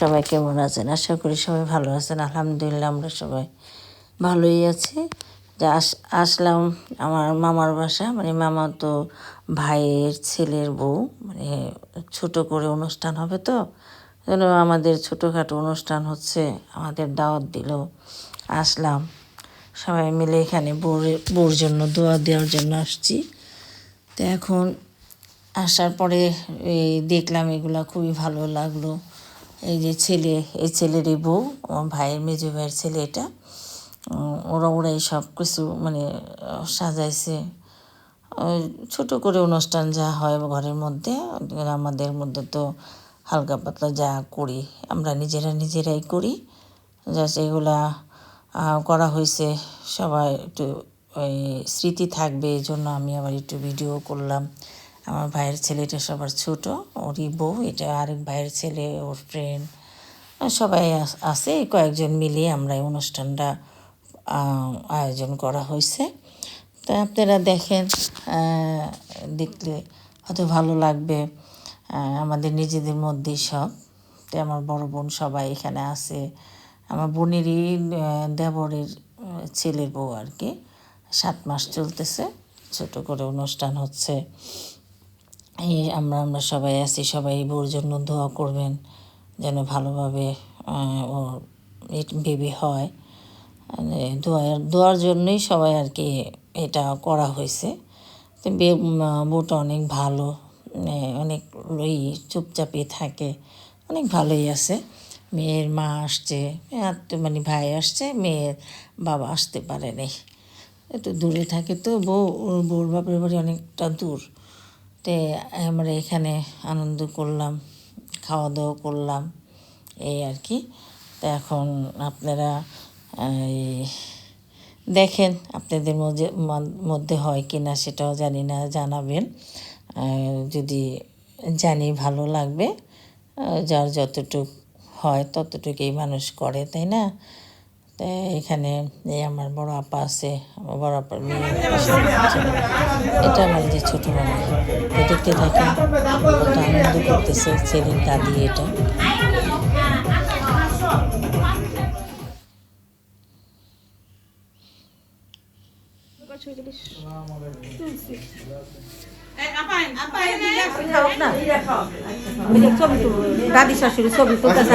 সবাই কেমন আছেন? আশা করি সবাই ভালো আছেন। আলহামদুলিল্লাহ আমরা সবাই ভালোই আছি। যে আস, আসলাম আমার মামার বাসা মানে মামা তো ভাইয়ের ছেলের বউ। মানে ছোট করে অনুষ্ঠান হবে তো। আমাদের ছোটোখাটো অনুষ্ঠান হচ্ছে, আমাদের দাওয়াত দিল। আসলাম। সবাই মিলে এখানে বউর বউর জন্য দোয়া দেওয়ার জন্য আসছি। তো এখন আসার পরে দেখলাম এগুলা খুবই ভালো লাগল। এই যে ছেলে এই ছেলেরই বউ আমার ভাইয়ের মেজো ভাইয়ের ছেলে এটা। ওরা ওরাই সব কিছু মানে সাজাইছে। ছোট করে অনুষ্ঠান যা হয় ঘরের মধ্যে আমাদের মধ্যে তো হালকা পাতলা যা করি আমরা নিজেরা নিজেরাই করি। যা আহ, করা হয়েছে। সবাই একটু স্মৃতি থাকবে এই জন্য আমি আবার একটু ভিডিও করলাম। আমার ভাইয়ের ছেলেটা সবার ছোট, ওরই বউ, এটা আরেক ভাইয়ের ছেলে, ওর ফ্রেন্ড সবাই আছে, কয়েকজন মিলিয়ে আমরা এই অনুষ্ঠানটা আয়োজন করা হয়েছে। তা আপনারা দেখেন দেখলে হয়তো ভালো লাগবে আমাদের নিজেদের মধ্যেই সব। তো আমার বড় বোন সবাই এখানে আছে, আমার বোনেরই দেবরের ছেলের বউ আর কি। সাত মাস চলতেছে, ছোট করে অনুষ্ঠান হচ্ছে। এই আমরা আমরা সবাই আছি, সবাই বউর জন্য দোয়া করবেন যেন ভালোভাবে ওর বেবি হয়। মানে দোয়ার দোয়ার জন্যই সবাই আর কি এটা করা হয়েছে। তো বউটা অনেক ভালো মানে অনেক ওই চুপচাপই থাকে, অনেক ভালোই আছে। মেয়ের মা আসছে মানে ভাই আসছে, মেয়ের বাবা আসতে পারেনি। একটু দূরে থাকে তো বউ ওর বউর বাপের বাড়ি অনেকটা দূর। তে আমরা এখানে আনন্দ করলাম খাওয়া দাওয়া করলাম, এই আর কি। তো এখন আপনারা দেখেন আপনাদের মধ্যে মধ্যে হয় কি না সেটাও জানি না, জানাবেন। যদি জানি ভালো লাগবে যার যতটুক হয় ততটুকুই মানুষ করে, তাই না? তো এখানে এই আমার বড় আপা আছে আমার বড় আপার মেয়ে এটা আমার যে ছোট মামা তো দেখতে কত আনন্দ করতেছে সেদিন দাদি এটা। দাদি শাশুড়ি ছবি তুলতেছে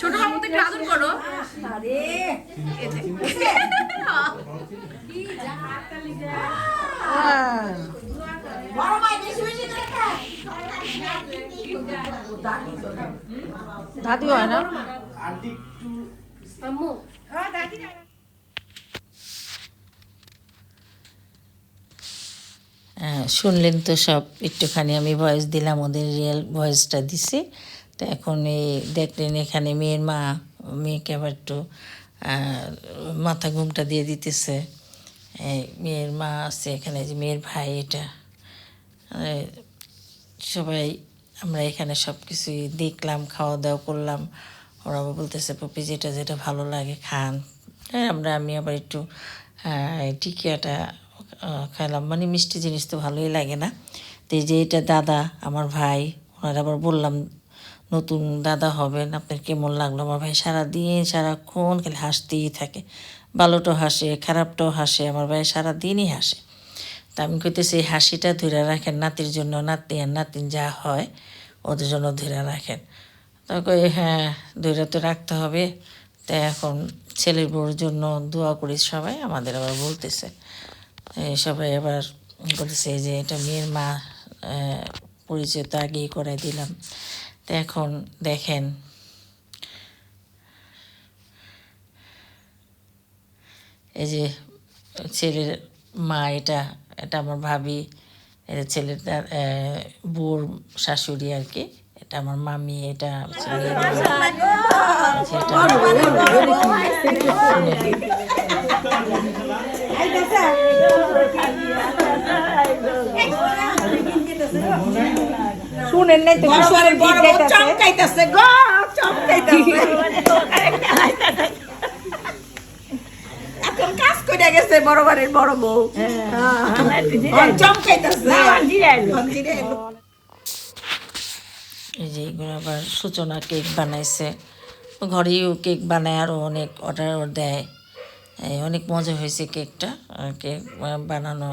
ছোট একটু আদর করো। দাদি হয় না? শুনলেন তো সব একটুখানি আমি ভয়েস দিলাম ওদের রিয়েল ভয়েসটা দিছি। তো এখন এই দেখলেন এখানে মেয়ের মা মেয়েকে আবার একটু মাথা ঘুমটা দিয়ে দিতেছে। মেয়ের মা আছে এখানে যে মেয়ের ভাই এটা। সবাই আমরা এখানে সব কিছুই দেখলাম খাওয়া দাওয়া করলাম। ওরা আবার বলতেছে পপি যেটা যেটা ভালো লাগে খান। হ্যাঁ আমরা আমি আবার একটু টিকিয়াটা আহ, খাইলাম। মানে মিষ্টি জিনিস তো ভালোই লাগে না। তো যে এটা দাদা আমার ভাই ওনারা আবার বললাম নতুন দাদা হবেন, আপনার কেমন লাগল? আমার ভাই সারাদিন, সারাক্ষণ খালি হাসতেই থাকে। ভালোটাও হাসে, খারাপটাও হাসে, আমার ভাই সারাদিনই হাসে। তা আমি কইতেছি এই হাসিটা ধরে রাখেন নাতির জন্য নাতি আর নাতিন যা হয়, ওদের জন্য ধরে রাখেন। তা কই হ্যাঁ ধরে তো রাখতে হবে। তাই এখন ছেলের বউর জন্য দোয়া করি সবাই, আমাদের আবার বলতেছে। সবাই আবার বলতেছে যে, এটা মেয়ের মা পরিচয় তো আগেই করাই দিলাম। তো এখন দেখেন। এই যে ছেলের মা এটা এটা আমার ভাবি এটা ছেলেটার আহ, বোর শাশুড়ি আর কি এটা আমার মামি এটা। যেটা শুনেন নাই তো কিশোরের গীত গাইতেছে? চমকাইতেছে গো চমকাইতেছে। এখন কাজ করে গেছে বড় বাড়ির বড় বউ। হ্যাঁ। চমকাইতেছে। এই যে এগুলো আবার সূচনা কেক বানাইছে। ঘরেও কেক বানায় আরও অনেক অর্ডার দেয়। অনেক মজা হয়েছে কেকটা। কেক বানানো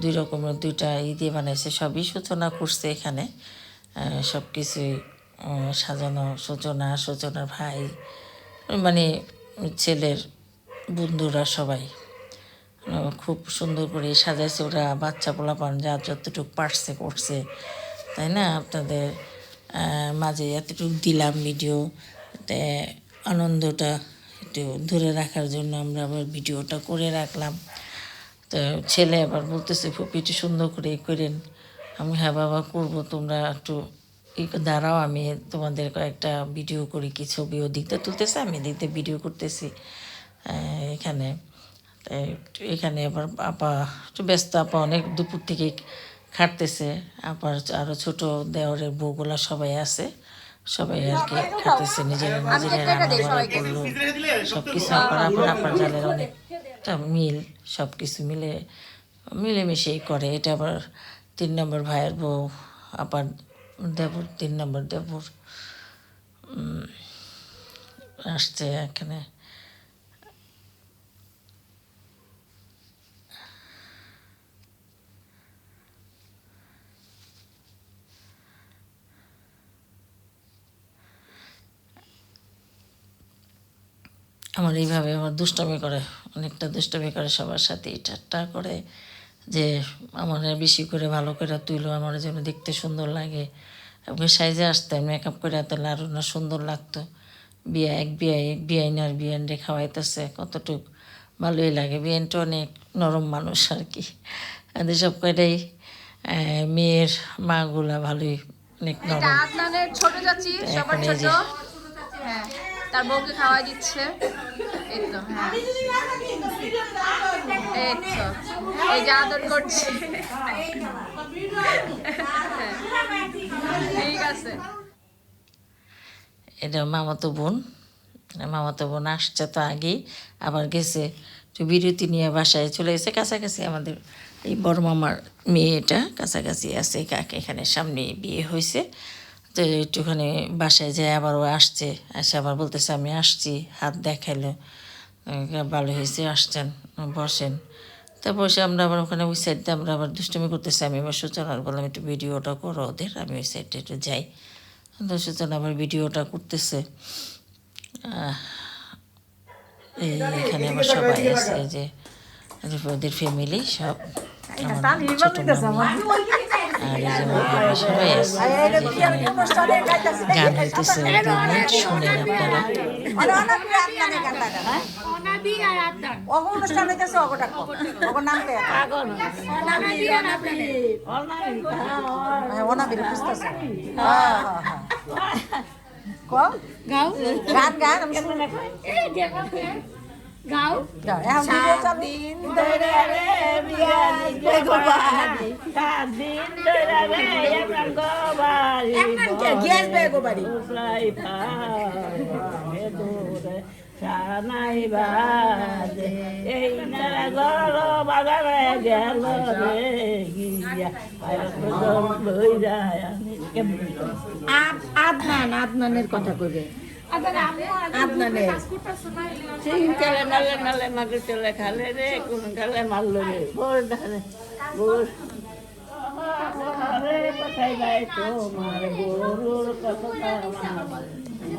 দুই রকমের দুইটা ই দিয়ে বানাইছে সবই সূচনা করছে এখানে। সব কিছুই সাজানো সূচনা সূচনার ভাই মানে ছেলের বন্ধুরা সবাই। খুব সুন্দর করে সাজাইছে ওরা, বাচ্চা পোলাপান যা যতটুকু পারছে, করছে, তাই না? আপনাদের মাঝে এতটুকু দিলাম ভিডিও আনন্দটা একটু ধরে রাখার জন্য আমরা আবার ভিডিওটা করে রাখলাম। তো ছেলে আবার বলতেছে খুব একটু সুন্দর করে করেন। আমি হ্যাঁ বাবা করব তোমরা একটু দাঁড়াও আমি তোমাদের কয়েকটা ভিডিও করি কি ছবিও দিকতে তুলতেছে আমি দিকতে ভিডিও করতেছি এখানে। তাই এখানে আবার আপা একটু ব্যস্ত আপা অনেক দুপুর থেকে খাটতেছে আবার আরও ছোট দেওরের বউগুলা সবাই আছে সবাই আর কি খাটতেছে নিজেরা নিজেরা রান্না বান্না করল সব কিছু আপার আপার আপার জালের অনেকটা মিল সব কিছু মিলে মিলেমিশেই করে এটা আবার তিন নম্বর ভাইয়ের বউ, আবার দেবর, তিন নম্বর দেবর আসছে এখানে। আমার এইভাবে আমার দুষ্টমি করে, অনেকটা দুষ্টামি করে সবার সাথে। ঠাট্টা করে যে আমার বেশি করে ভালো করে তুইলো আমার যেন দেখতে সুন্দর লাগে। ওকে সাইজে আসতাম মেকআপ করে তাহলে আরও না সুন্দর লাগতো। বিয়া এক বিয়া এক বিয়াইন আর বিয়ান রে খাওয়াইতেছে কতটুক। ভালোই লাগে বিয়ানটা অনেক নরম মানুষ আর কি। এদের সব কয়টাই মেয়ের মাগুলা ভালোই অনেক নরম। আদনানের ছোট চাচি সবার ছোট। হ্যাঁ তার বউকে খাওয়াই দিচ্ছে। এই তো হ্যাঁ। ঠিক আছে। এটা মামাতো বোন মামাতো বোন আসছে তো আগেই আবার গেছে তো বিরতি নিয়ে বাসায় চলে গেছে। কাছাকাছি আমাদের এই বড় মামার মেয়েটা কাছাকাছি আছে, কাকে এখানে সামনে বিয়ে হয়েছে। তো একটুখানি বাসায় যায়, আবার ও আসছে আসে আবার বলতেছে, আমি আসছি, হাত দেখাইলো। ভালো হয়েছে আসছেন বসেন। তা বসে আমরা আবার ওখানে ওই সাইডটা আমরা আবার দুষ্টুমি করতেছি আমি আবার সূচনার বললাম একটু ভিডিওটা করো ওদের আমি ওই সাইডটা একটু যাই। তো সূচনা আবার ভিডিওটা করতেছে। এই এখানে আবার সবাই আছে যে ওদের ফ্যামিলি সব আমার ছোট আর এই যে আমার বাবা সবাই আছে। গান হইতেছে শুনেন আপনারা। অনুষ্ঠান হইতেছে অগো ডাকো। নাম কে? অনাবির খুঁজতেছে। হ্যাঁ হ্যাঁ হ্যাঁ। ক? গাও। গান গান আমি শুনে। গাও গাও। এখন ভিডিও চালু গ্যাস বে গো বাড়ি। সানাই বাজে এই না গল বাগানে গেল রে গিয়া লই যায় আদনান আদনানের কথা কইবে। আদনানের। চিন্তালে নালে নালে মাকে চলে খালে রে কোন খালে মারলো রে? বোর ধারে বোর আরে কোথায় যায় তোমার গরুর কত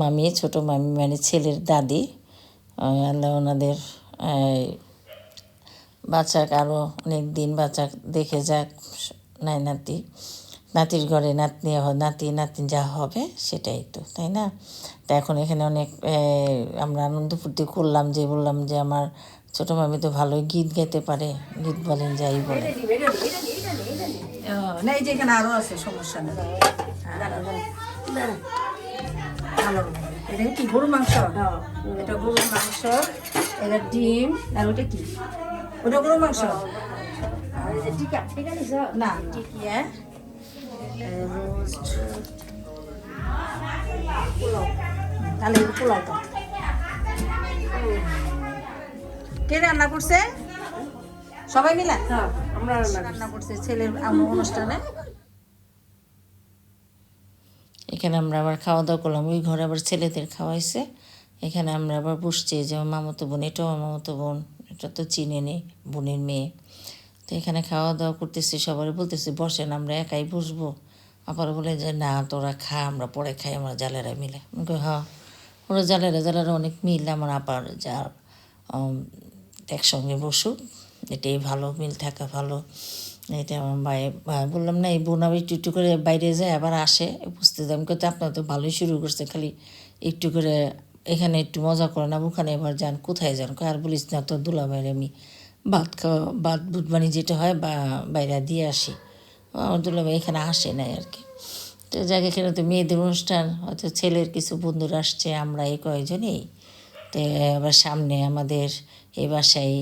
মামি, ছোট মামি মানে ছেলের দাদি আল্লাহ ওনাদের বাচ্চাক আরও অনেক দিন বাচ্চা দেখে যাক, নাই নাতি, নাতির ঘরে নাতনি, নাতি, নাতনি যা হবে সেটাই তো, তাই না? তা এখন এখানে অনেক আমরা আনন্দ ফুর্তি করলাম যে, বললাম যে আমার ছোটো মামি তো ভালোই গীত গাইতে পারে, গীত বলেন, যাই বলে যে এখানে আরও আছে, সমস্যা নেই। ভালো এটা কি? গরু মাংস? এটা গরুর মাংস এটা ডিম আর ওটা কি? ওটা গরু মাংস? না টিকিয়া রোস্ট তাহলে এটা কে রান্না করছে? সবাই মিলে? আমরা রান্না করছে। ছেলের অনুষ্ঠানে? এখানে আমরা আবার খাওয়া দাওয়া করলাম। ওই ঘরে আবার ছেলেদের খাওয়াইছে। এখানে আমরা আবার বসছি যে মামাতো বোন, এটাও মামাতো বোন, এটা তো চিনে নেই, বোনের মেয়ে। তো এখানে খাওয়া দাওয়া করতেছি সবারই বলতেছি, বসেন, আমরা একাই বসবো। আবার বলে যে, না, তোরা খা, আমরা পরে খাই, আমরা জালেরা মিলে। হ্যাঁ। ওরা জালেরা জালেরা অনেক মিল, আমার আপার যার একসঙ্গে বসুক। এটাই ভালো, মিল থাকা ভালো। এটা আমার ভাই বললাম, না, এই বোন আবার একটু একটু করে বাইরে যায়, আবার আসে। বুঝতে আমি কিন্তু আপনার তো ভালোই শুরু করছে খালি একটু করে এখানে একটু মজা করে না ওখানে এবার যান, কোথায় যান? আর বলিস না তো দুলা বাইরে আমি ভাত খাওয়া, ভাত, বুধবানি যেটা হয়, বা বাইরে দিয়ে আসি। আমার দুলা ভাই এখানে আসে নাই আর কি। তো যাক, এখানে তো মেয়েদের অনুষ্ঠান, হয়তো ছেলের কিছু বন্ধুরা আসছে আমরা এই কয়েকজনই তো আবার সামনে আমাদের এই বাসায়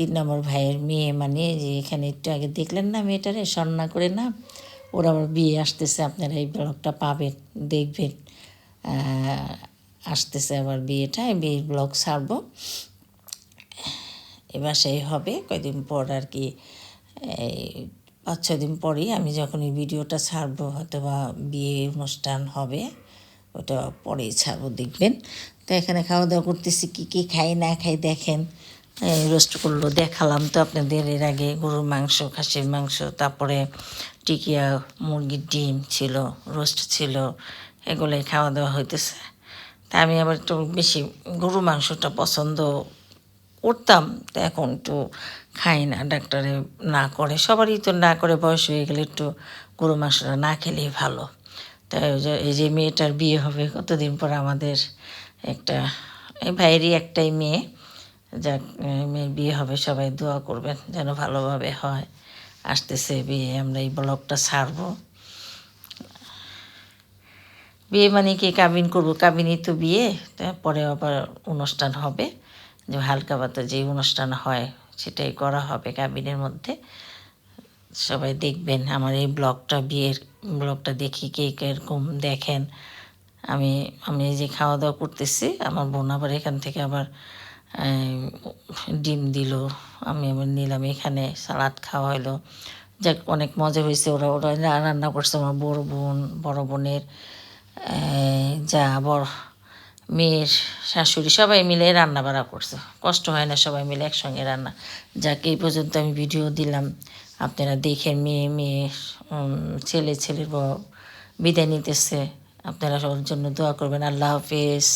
তিন নম্বর ভাইয়ের মেয়ে মানে যে এখানে একটু আগে দেখলেন না মেয়েটারে? স্বর্ণা করে না? ওর আবার বিয়ে আসতেছে, আপনারা এই ব্লগটা পাবেন, দেখবেন। আসতেছে আবার বিয়েটা বিয়ের ব্লগ ছাড়বো। এবার সেই হবে, কয়দিন পর আর কি, এই পাঁচ ছ দিন পরেই আমি যখন এই ভিডিওটা ছাড়বো হয়তো বা বিয়ে অনুষ্ঠান হবে, ওটা পরেই ছাড়বো, দেখবেন। তো এখানে খাওয়া দাওয়া করতেছি, কী কী খাই, না খাই দেখেন। রোস্ট করল, দেখালাম তো আপনাদের এর আগে গরুর মাংস, খাসির মাংস, তারপরে টিকিয়া মুরগির ডিম ছিল রোস্ট ছিল, এগুলোই খাওয়া দাওয়া হইতেছে। তা আমি আবার একটু বেশি গরু মাংসটা পছন্দ করতাম, তো এখন একটু খাই না, ডাক্তারে না করে, সবারই তো না করে বয়স হয়ে গেলে একটু গরু মাংসটা না খেলেই ভালো। তাই এই যে মেয়েটার বিয়ে হবে কতদিন পর আমাদের একটা, এই ভাইয়েরই একটাই মেয়ে। যাক মেয়ের বিয়ে হবে, সবাই দোয়া করবেন যেন ভালোভাবে হয়। আসতেছে বিয়ে, আমরা এই ব্লগটা ছাড়বো। বিয়ে মানে কি কাবিন করব। কাবিনই তো বিয়ে, তারপরে আবার অনুষ্ঠান হবে। যে হালকা পাতা যে অনুষ্ঠান হয়, সেটাই করা হবে কাবিনের মধ্যে। সবাই দেখবেন, আমার এই ব্লগটা, বিয়ের ব্লগটা দেখি কে কীরকম দেখেন। আমি আমি যে খাওয়া দাওয়া করতেছি, আমার বোন আবার এখান থেকে আবার ডিম দিল, আমি আবার নিলাম, এখানে সালাদ খাওয়া হলো যাক, অনেক মজা হয়েছে ওরা ওরা রান্না করছে আমার বড় বোন, বড় বোনের যা বড় মেয়ের শাশুড়ি, সবাই মিলে রান্না বাড়া করছে। কষ্ট হয় না সবাই মিলে একসঙ্গে রান্না। যাক, এই পর্যন্ত আমি ভিডিও দিলাম। আপনারা দেখেন মেয়ে মেয়ে ছেলে, ছেলের বিদায় নিতেছে। আপনারা সবার জন্য দোয়া করবেন। আল্লাহ হাফেজ।